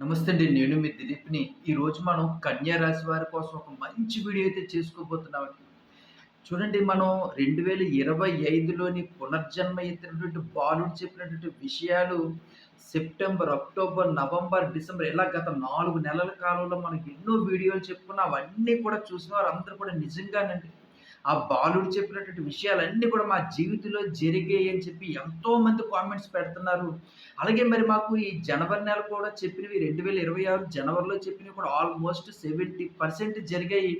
నమస్తే అండి నేను మీ దిలీప్ని. ఈరోజు మనం కన్యా రాశి వారి కోసం ఒక మంచి వీడియో అయితే చేసుకోబోతున్నామండి. చూడండి మనం రెండు వేల ఇరవై ఐదులోని పునర్జన్మ ఎత్తినటువంటి బాలుడు చెప్పినటువంటి విషయాలు సెప్టెంబర్ అక్టోబర్ నవంబర్ డిసెంబర్ ఇలా గత నాలుగు నెలల కాలంలో మనకి ఎన్నో వీడియోలు చెప్పుకున్న అవన్నీ కూడా చూసిన వారు అందరూ కూడా నిజంగానండి. ఆ బాలుడు చెప్పినటువంటి విషయాలన్నీ కూడా మా జీవితంలో జరిగాయి అని చెప్పి ఎంతో మంది కామెంట్స్ పెడుతున్నారు. అలాగే మరి మాకు ఈ జనవరి నెల కూడా చెప్పినవి రెండు వేల ఇరవై ఆరు జనవరిలో చెప్పినవి కూడా ఆల్మోస్ట్ సెవెంటీ పర్సెంట్ జరిగాయి.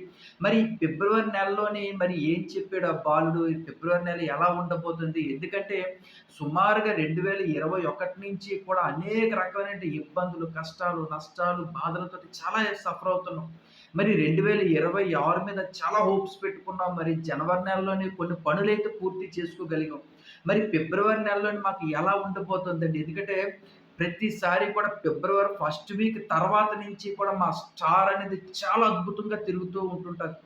మరి ఫిబ్రవరి నెలలోనే మరి ఏం చెప్పాడు ఆ బాలుడు? ఈ ఫిబ్రవరి నెల ఎలా ఉండబోతుంది? ఎందుకంటే సుమారుగా రెండు వేల ఇరవై ఒకటి నుంచి కూడా అనేక రకమైన ఇబ్బందులు కష్టాలు నష్టాలు బాధలతో చాలా సఫర్ అవుతున్నాం. మరి రెండు వేల ఇరవై ఆరు మీద చాలా హోప్స్ పెట్టుకున్నాం. మరి జనవరి నెలలోనే కొన్ని పనులైతే పూర్తి చేసుకోగలిగాం. మరి ఫిబ్రవరి నెలలోనే మాకు ఎలా ఉండిపోతుందండి? ఎందుకంటే ప్రతిసారి కూడా ఫిబ్రవరి ఫస్ట్ వీక్ తర్వాత నుంచి కూడా మా స్టార్ అనేది చాలా అద్భుతంగా తిరుగుతూ ఉంటుంటుంది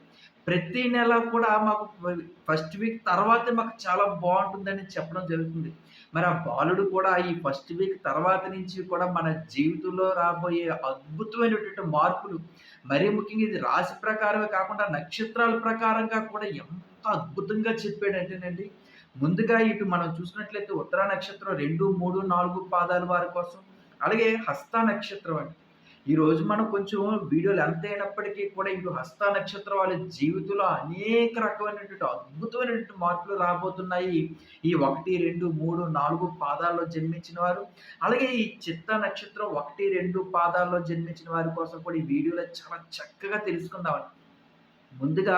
ప్రతి నెల కూడా మాకు ఫస్ట్ వీక్ తర్వాతే మాకు చాలా బాగుంటుందని చెప్పడం జరుగుతుంది. మరి ఆ బాలుడు కూడా ఈ ఫస్ట్ వీక్ తర్వాత నుంచి కూడా మన జీవితంలో రాబోయే అద్భుతమైనటువంటి మార్పులు మరీ ముఖ్యంగా ఇది రాశి ప్రకారమే కాకుండా నక్షత్రాల ప్రకారంగా కూడా ఎంత అద్భుతంగా చెప్పాడంటేనండి. ముందుగా ఇటు మనం చూసినట్లయితే ఉత్తర నక్షత్రం రెండు మూడు నాలుగు పాదాల వారి కోసం అలాగే హస్త నక్షత్రం అండి. ఈరోజు మనం కొంచెం వీడియోలు ఎంత అయినప్పటికీ కూడా ఇటు హస్త నక్షత్రం వాళ్ళ జీవితంలో అనేక రకమైనటువంటి అద్భుతమైనటువంటి మార్పులు రాబోతున్నాయి. ఈ ఒకటి రెండు మూడు నాలుగు పాదాల్లో జన్మించిన వారు అలాగే ఈ చిత్త నక్షత్రం ఒకటి రెండు పాదాల్లో జన్మించిన వారి కోసం కూడా ఈ వీడియోలో చాలా చక్కగా తెలుసుకుందామని ముందుగా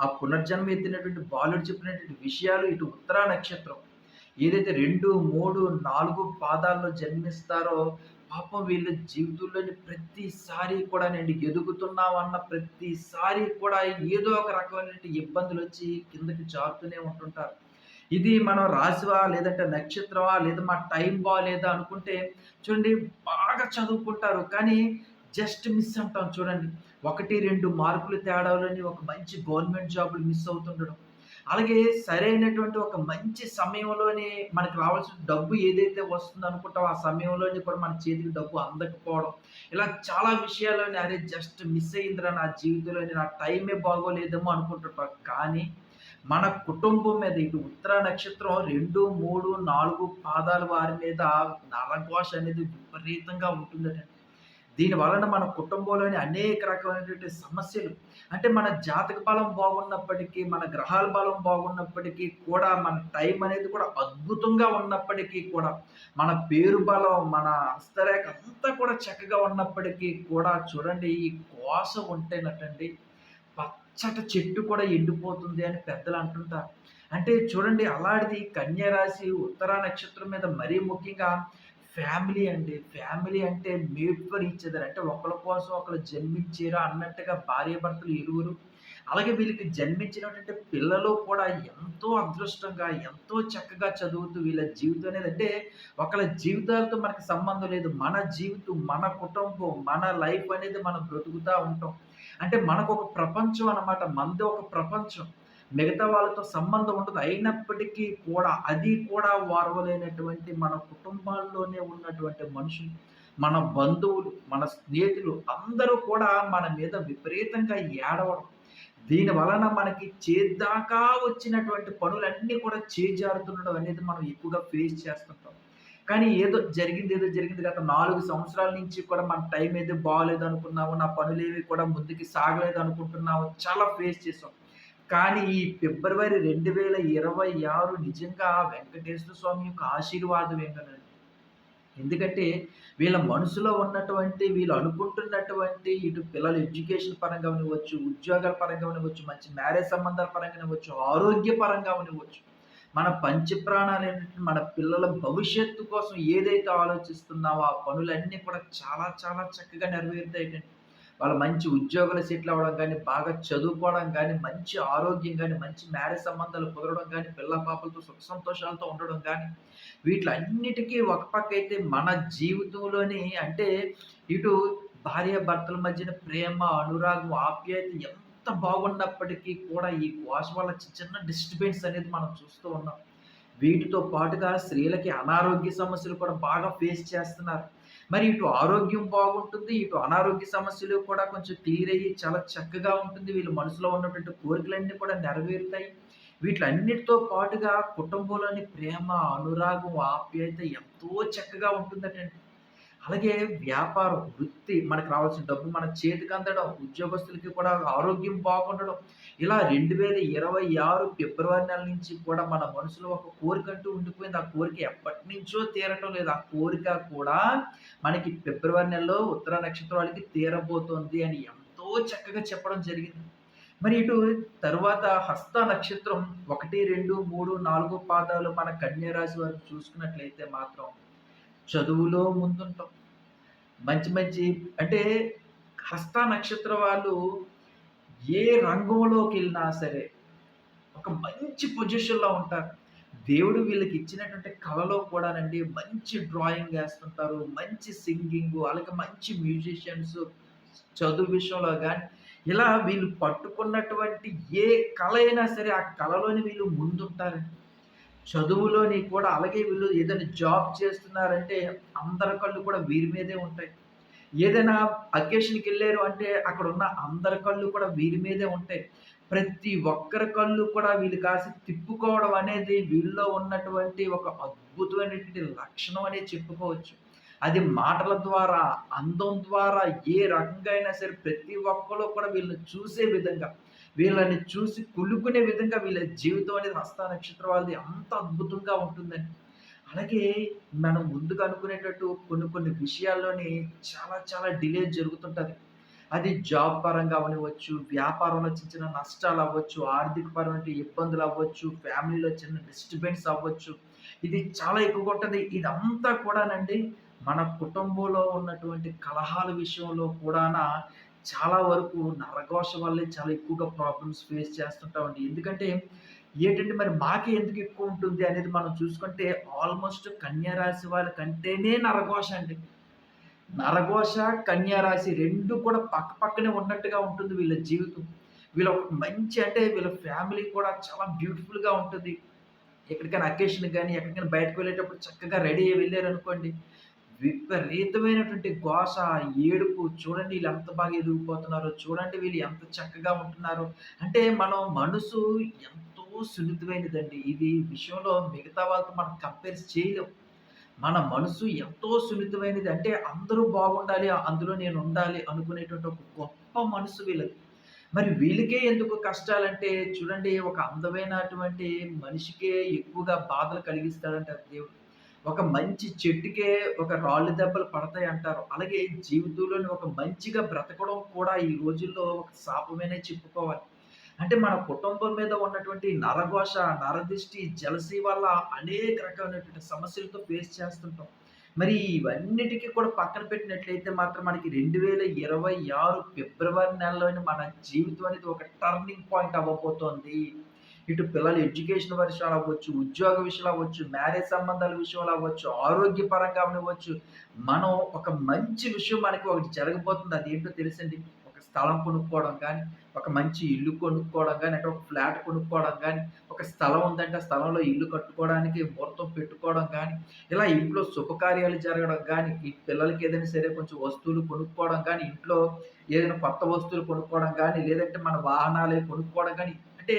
ఆ పునర్జన్మ ఎత్తినటువంటి బాలుడు చెప్పినటువంటి విషయాలు ఇటు ఉత్తరా నక్షత్రం ఏదైతే రెండు మూడు నాలుగు పాదాల్లో జన్మిస్తారో పాపం వీళ్ళ జీవితంలోని ప్రతిసారి కూడా నేను ఎదుగుతున్నామన్న ప్రతిసారి కూడా ఏదో ఒక రకమైన ఇబ్బందులు వచ్చి కిందకి జారుతూనే ఉంటుంటారు. ఇది మనం రాశివా లేదంటే నక్షత్రమా లేదా మా టైం బాగాలేదా అనుకుంటే చూడండి బాగా చదువుకుంటారు. కానీ జస్ట్ మిస్ అంటాం చూడండి. ఒకటి రెండు మార్కులు తేడాలని ఒక మంచి గవర్నమెంట్ జాబులు మిస్ అవుతుండడం. అలాగే సరైనటువంటి ఒక మంచి సమయంలోనే మనకు రావాల్సిన డబ్బు ఏదైతే వస్తుందో అనుకుంటామో ఆ సమయంలోనే కూడా మన చేతికి డబ్బు అందకపోవడం. ఇలా చాలా విషయాల్లోనే అరే జస్ట్ మిస్ అయిందిరా నా జీవితంలోని నా టైమే బాగోలేదేమో అనుకుంటుంటాం. కానీ మన కుటుంబం మీద ఇటు ఉత్తర నక్షత్రం రెండు మూడు నాలుగు పాదాల వారి మీద నరఘోష అనేది విపరీతంగా ఉంటుందట. దీని వలన మన కుటుంబంలోని అనేక రకమైనటువంటి సమస్యలు అంటే మన జాతక బలం బాగున్నప్పటికీ మన గ్రహాల బలం బాగున్నప్పటికీ కూడా మన టైం అనేది కూడా అద్భుతంగా ఉన్నప్పటికీ కూడా మన పేరు బలం మన హస్తరేఖ అంతా కూడా చక్కగా ఉన్నప్పటికీ కూడా చూడండి ఈ కోస ఉంటేనటండి పచ్చటి చెట్టు కూడా ఎండిపోతుంది అని పెద్దలు అంటుంటారు. అంటే చూడండి అలాంటిది కన్యరాశి ఉత్తర నక్షత్రం మీద మరీ ముఖ్యంగా ఫ్యామిలీ అండి. ఫ్యామిలీ అంటే మేడ్ ఫర్ ఈచ్ అదర్. అంటే ఒకరి కోసం ఒకరు జన్మించారు అన్నట్టుగా భార్యాభర్తలు ఇరువురు అలాగే వీళ్ళకి జన్మించినటువంటి పిల్లలు కూడా ఎంతో అదృష్టంగా ఎంతో చక్కగా చదువుతూ వీళ్ళ జీవితం అనేది అంటే ఒకళ్ళ జీవితాలతో మనకి సంబంధం లేదు. మన జీవితం మన కుటుంబం మన లైఫ్ అనేది మనం బ్రతుకుతూ ఉంటాం. అంటే మనకు ఒక ప్రపంచం అన్నమాట. మనది ఒక ప్రపంచం. మిగతా వాళ్ళతో సంబంధం ఉండదు. అయినప్పటికీ కూడా అది కూడా వారవలేనటువంటి మన కుటుంబాల్లోనే ఉన్నటువంటి మనుషులు మన బంధువులు మన స్నేహితులు అందరూ కూడా మన మీద విపరీతంగా ఏడవడం. దీని వలన మనకి చేద్దాకా వచ్చినటువంటి పనులన్నీ కూడా చేజారుతుండడం అనేది మనం ఎక్కువగా ఫేస్ చేస్తుంటాం. కానీ ఏదో జరిగింది ఏదో జరిగింది గత నాలుగు సంవత్సరాల నుంచి కూడా మన టైం ఏదో బాగాలేదు అనుకున్నాము నా పనులేవి కూడా ముందుకి సాగలేదు అనుకుంటున్నాము చాలా ఫేస్ చేసాం. కానీ ఈ ఫిబ్రవరి రెండు వేల ఇరవై ఆరు నిజంగా వెంకటేశ్వర స్వామి యొక్క ఆశీర్వాదం ఏంటనండి ఎందుకంటే వీళ్ళ మనసులో ఉన్నటువంటి వీళ్ళు అనుకుంటున్నటువంటి ఇటు పిల్లల ఎడ్యుకేషన్ పరంగా ఉండవచ్చు ఉద్యోగాల పరంగా ఉండవచ్చు మంచి మ్యారేజ్ సంబంధాల పరంగా ఉండవచ్చు ఆరోగ్య పరంగా ఉండవచ్చు మన పంచ ప్రాణాలు ఏంటంటే మన పిల్లల భవిష్యత్తు కోసం ఏదైతే ఆలోచిస్తున్నావో ఆ పనులన్నీ కూడా చాలా చాలా చక్కగా నెరవేరుతాయి వాళ్ళు మంచి ఉద్యోగాలు సెటిల్ అవ్వడం కానీ బాగా చదువుకోవడం కానీ మంచి ఆరోగ్యం కానీ మంచి మ్యారేజ్ సంబంధాలు కుదరడం కానీ పిల్ల పాపలతో సుఖ సంతోషాలతో ఉండడం కానీ వీటిలన్నిటికీ ఒక పక్క అయితే మన జీవితంలోని అంటే ఇటు భార్య భర్తల మధ్యన ప్రేమ అనురాగం ఆప్యాయత ఎంత బాగున్నప్పటికీ కూడా ఈ కోశ వల్ల చిన్న డిస్టర్బెన్స్ అనేది మనం చూస్తూ ఉన్నాం. వీటితో పాటుగా స్త్రీలకి అనారోగ్య సమస్యలు కూడా బాగా ఫేస్ చేస్తున్నారు. మరి ఇటు ఆరోగ్యం బాగుంటుంది. ఇటు అనారోగ్య సమస్యలు కూడా కొంచెం క్లియర్ అయ్యి చాలా చక్కగా ఉంటుంది. వీళ్ళ మనసులో ఉన్నటువంటి కోరికలన్నీ కూడా నెరవేరుతాయి. వీటిలన్నిటితో పాటుగా కుటుంబంలోని ప్రేమ, అనురాగం, ఆప్యాయత ఎంతో చక్కగా ఉంటుందటండి. అలాగే వ్యాపారం, వృత్తి మనకు రావాల్సిన డబ్బు మన చేతికి అందడం, ఉద్యోగస్తులకి కూడా ఆరోగ్యం బాగుండడం. ఇలా 2026 ఫిబ్రవరి నెల నుంచి కూడా మన మనసులో ఒక కోరికంటూ ఉండిపోయింది. ఆ కోరిక ఎప్పటినుంచో తీరటం లేదు. ఆ కోరిక కూడా మనకి ఫిబ్రవరి నెలలో ఉత్తర నక్షత్రం వాళ్ళకి తీరబోతోంది అని ఎంతో చక్కగా చెప్పడం జరిగింది. మరి ఇటు తరువాత హస్త నక్షత్రం 1, 2, 3, 4 పాదాలు మన కన్య రాశి చూసుకున్నట్లయితే మాత్రం చదువులో ముందుంటాం. మంచి మంచి అంటే హస్త నక్షత్రం వాళ్ళు ఏ రంగంలోకెళ్ళినా సరే ఒక మంచి పొజిషన్‌లో ఉంటారు. దేవుడు వీళ్ళకి ఇచ్చినటువంటి కళలో కూడానండి మంచి డ్రాయింగ్ వేస్తుంటారు మంచి సింగింగు, అలాగే మంచి మ్యూజిషియన్స్ చదువు విషయంలో కానీ ఇలా వీళ్ళు పట్టుకున్నటువంటి ఏ కళ అయినా సరే ఆ కళలోని వీళ్ళు ముందుంటారండి. చదువులోని కూడా అలాగే వీళ్ళు ఏదైనా జాబ్ చేస్తున్నారంటే అందరి కళ్ళు కూడా వీరి మీదే ఉంటాయి. ఏదైనా అకేషన్కి వెళ్ళారు అంటే అక్కడున్న అందరి కళ్ళు కూడా వీరి మీదే ఉంటాయి. ప్రతి ఒక్కరి కళ్ళు కూడా వీళ్ళు కాసి తిప్పుకోవడం అనేది వీళ్ళలో ఉన్నటువంటి ఒక అద్భుతమైనటువంటి లక్షణం అనేది చెప్పుకోవచ్చు. అది మాటల ద్వారా, అందం ద్వారా ఏ రకంగా అయినా సరే ప్రతి ఒక్కరు కూడా వీళ్ళని చూసే విధంగా, వీళ్ళని చూసి కులుకునే విధంగా వీళ్ళ జీవితం అనేది హస్త నక్షత్రం వాళ్ళది అంత అద్భుతంగా ఉంటుందండి. అలాగే మనం ముందుగా అనుకునేటట్టు కొన్ని కొన్ని విషయాల్లోనే చాలా చాలా డిలే జరుగుతుంటుంది అది జాబ్ పరంగా అవ్వనివ్వచ్చు, వ్యాపారంలో చిన్న చిన్న నష్టాలు అవ్వచ్చు ఆర్థికపరమైన ఇబ్బందులవ్వచ్చు, ఫ్యామిలీలో చిన్న డిస్టర్బెన్స్ అవ్వచ్చు. ఇది చాలా ఎక్కువగా ఉంటుంది ఇదంతా కూడానండి మన కుటుంబంలో ఉన్నటువంటి కలహాల విషయంలో కూడాన చాలా వరకు నరఘోష వల్లే చాలా ఎక్కువగా ప్రాబ్లమ్స్ ఫేస్ చేస్తుంటామండి. ఎందుకంటే ఏంటంటే మరి మాకే ఎందుకు ఎక్కువ ఉంటుంది అనేది మనం చూసుకుంటే ఆల్‌మోస్ట్ కన్యారాశి వాళ్ళ కంటేనే నరఘోష అండి. నరఘోష, కన్యారాశి రెండు కూడా పక్క పక్కనే ఉన్నట్టుగా ఉంటుంది వీళ్ళ జీవితం. వీళ్ళ మంచి అంటే వీళ్ళ ఫ్యామిలీ కూడా చాలా బ్యూటిఫుల్‌గా ఉంటుంది ఎక్కడికైనా అకేషన్ కానీ ఎక్కడికైనా బయటకు వెళ్ళేటప్పుడు చక్కగా రెడీ అయ్యి వెళ్ళారనుకోండి విపరీతమైనటువంటి ఘోష, ఏడుపు చూడండి వీళ్ళు ఎంత బాగా ఎదిగిపోతున్నారో, చూడండి వీళ్ళు ఎంత చక్కగా ఉంటున్నారో. అంటే మనం మనసు ఎంతో సున్నితమైనదండి. ఇది విషయంలో మిగతా వాళ్ళతో మనం కంపేర్ చేయలేం. మన మనసు ఎంతో సున్నితమైనది. అంటే అందరూ బాగుండాలి, అందులో నేను ఉండాలి అనుకునేటువంటి ఒక గొప్ప మనసు వీళ్ళది. మరి వీళ్ళకే ఎందుకు కష్టాలంటే చూడండి ఒక అందమైనటువంటి మనిషికే ఎక్కువగా బాధలు కలిగిస్తాడంటే దేవుడు. ఒక మంచి చెట్టుకే ఒక రాళ్ళు దెబ్బలు పడతాయి అంటారు అలాగే జీవితంలోని ఒక మంచిగా బ్రతకడం కూడా ఈ రోజుల్లో ఒక శాపమేనే చెప్పుకోవాలి. అంటే మన కుటుంబం మీద ఉన్నటువంటి నరఘోష, నరదిష్టి, జలసి వల్ల అనేక రకమైనటువంటి సమస్యలతో ఫేస్ చేస్తుంటాం. మరి ఇవన్నిటికి కూడా పక్కన పెట్టినట్లయితే మాత్రం మనకి 2026 ఫిబ్రవరి నెలలోని మన జీవితం అనేది ఒక టర్నింగ్ పాయింట్ అవ్వబోతోంది. ఇటు పిల్లల ఎడ్యుకేషన్ విషయాలు అవ్వచ్చు, ఉద్యోగ విషయాలు అవ్వచ్చు, మ్యారేజ్ సంబంధాల విషయంలో అవ్వచ్చు, ఆరోగ్యపరంగా అవ్వచ్చు. మనం ఒక మంచి విషయం మనకి ఒకటి జరగబోతుంది. అదేంటో తెలుసండి? ఒక స్థలం కొనుక్కోవడం కానీ ఒక మంచి ఇల్లు కొనుక్కోవడం కానీ అంటే ఒక ఫ్లాట్ కొనుక్కోవడం కానీ ఒక స్థలం ఉందంటే ఆ స్థలంలో ఇల్లు కట్టుకోవడానికి ముహూర్తం పెట్టుకోవడం కానీ ఇలా ఇంట్లో శుభకార్యాలు జరగడం కానీ ఈ పిల్లలకి ఏదైనా సరే కొంచెం వస్తువులు కొనుక్కోవడం కానీ ఇంట్లో ఏదైనా కొత్త వస్తువులు కొనుక్కోవడం కానీ లేదంటే మన వాహనాలే కొనుక్కోవడం కానీ అంటే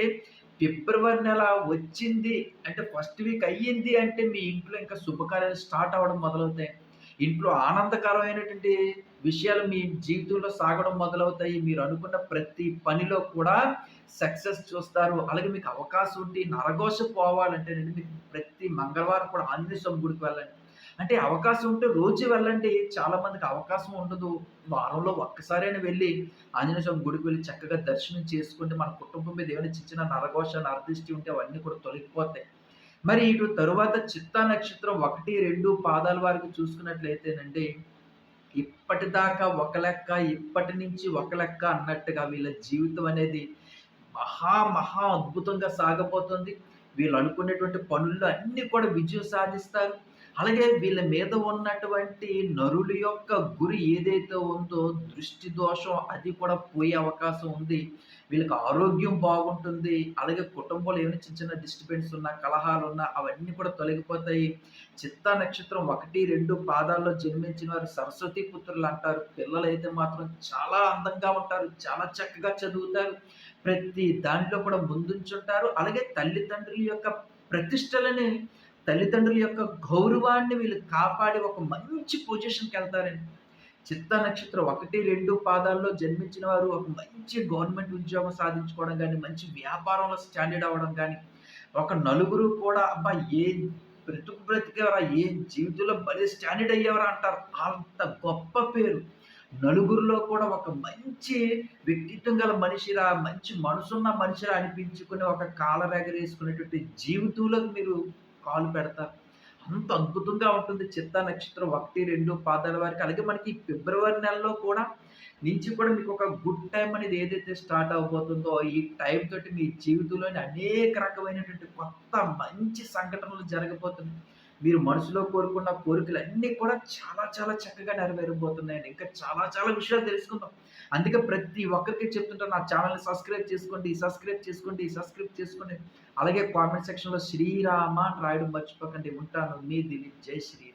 ఫిబ్రవరి నెల వచ్చింది అంటే ఫస్ట్ వీక్ అయ్యింది అంటే మీ ఇంట్లో ఇంకా శుభకార్యాలు స్టార్ట్ అవ్వడం మొదలవుతాయి. ఇంట్లో ఆనందకరమైనటువంటి విషయాలు మీ జీవితంలో సాగడం మొదలవుతాయి. మీరు అనుకున్న ప్రతి పనిలో కూడా సక్సెస్ చూస్తారు. అలాగే మీకు అవకాశం ఉంటే నరఘోష నేను మీకు ప్రతి మంగళవారం కూడా ఆంజనేయ స్వామి గుడికి వెళ్ళండి. అంటే అవకాశం ఉంటే రోజు వెళ్ళండి. చాలా మందికి అవకాశం ఉండదు. వారంలో ఒక్కసారైనా వెళ్ళి ఆంజనేయ స్వామి గుడికి వెళ్ళి చక్కగా దర్శనం చేసుకుంటే మన కుటుంబం మీద ఏమైనా చిన్న నరఘోష, నరదృష్టి ఉంటే అవన్నీ కూడా తొలగిపోతాయి. మరి ఇటు తరువాత చిత్తా నక్షత్రం 1, 2 పాదాల వారికి చూసుకున్నట్లయితేనండి, ఇప్పటిదాకా ఒక లెక్క, ఇప్పటి నుంచి ఒక లెక్క అన్నట్టుగా వీళ్ళ జీవితం అనేది మహా మహా అద్భుతంగా సాగబోతుంది. వీళ్ళు అనుకునేటువంటి పనుల్లో అన్నీ కూడా విజయం సాధిస్తారు. అలాగే వీళ్ళ మీద ఉన్నటువంటి నరుల యొక్క గురి ఏదైతే ఉందో దృష్టి దోషం అది కూడా పోయే అవకాశం ఉంది. వీళ్ళకి ఆరోగ్యం బాగుంటుంది. అలాగే కుటుంబంలో ఏమైనా చిన్న చిన్న డిస్టర్బెన్స్ ఉన్నా, కలహాలున్నా అవన్నీ కూడా తొలగిపోతాయి. చిత్తా నక్షత్రం 1, 2 పాదాల్లో జన్మించిన వారు సరస్వతి పిల్లలు అయితే మాత్రం చాలా అందంగా ఉంటారు. చాలా చక్కగా చదువుతారు. ప్రతి దాంట్లో కూడా ముందుంచుంటారు. అలాగే తల్లిదండ్రుల యొక్క ప్రతిష్టలని, తల్లిదండ్రుల యొక్క గౌరవాన్ని వీళ్ళు కాపాడి ఒక మంచి పొజిషన్కి వెళ్తారండి చిత్త నక్షత్రం 1, 2 పాదాల్లో జన్మించిన వారు ఒక మంచి గవర్నమెంట్ ఉద్యోగం సాధించుకోవడం కానీ మంచి వ్యాపారంలో స్టాండర్డ్ అవ్వడం కానీ ఒక నలుగురు కూడా అబ్బా! ఏ బ్రతుకు బ్రతికేవరా ఏ జీవితంలో భలే స్టాండర్డ్ అయ్యేవరా అంటారు. అంత గొప్ప పేరు. నలుగురిలో కూడా ఒక మంచి వ్యక్తిత్వం గల మనిషిరా, మంచి మనసున్న మనిషిరా అనిపించుకుని ఒక కాలర్ ఎగరేసుకునేటువంటి జీవితంలోకి మీరు కాలు పెడతారు. అంత అద్భుతంగా ఉంటుంది చిత్త నక్షత్రం 1, 2 పాదాల వారికి. అలాగే మనకి ఫిబ్రవరి నెలలో కూడా నుంచి కూడా మీకు ఒక గుడ్ టైం అనేది ఏదైతే స్టార్ట్ అవబోతుందో ఈ టైం తోటి మీ జీవితంలోని అనేక రకమైనటువంటి కొత్త మంచి సంఘటనలు జరగబోతున్నాయి. మీరు మనసులో కోరుకున్న కోరికలన్నీ కూడా చాలా చాలా చక్కగా నెరవేరబోతున్నాయండి. ఇంకా చాలా చాలా విషయాలు తెలుసుకుందాం. అందుకే ప్రతి ఒక్కరికి చెప్తుంటాను నా ఛానల్ని సబ్స్క్రైబ్ చేసుకోండి, సబ్స్క్రైబ్ చేసుకోండి, సబ్స్క్రైబ్ చేసుకోండి. అలాగే కామెంట్ సెక్షన్‌లో శ్రీరామ అని రాయడం మర్చిపోకండి. ఉంటాను. మీ దిలీప్. జై శ్రీ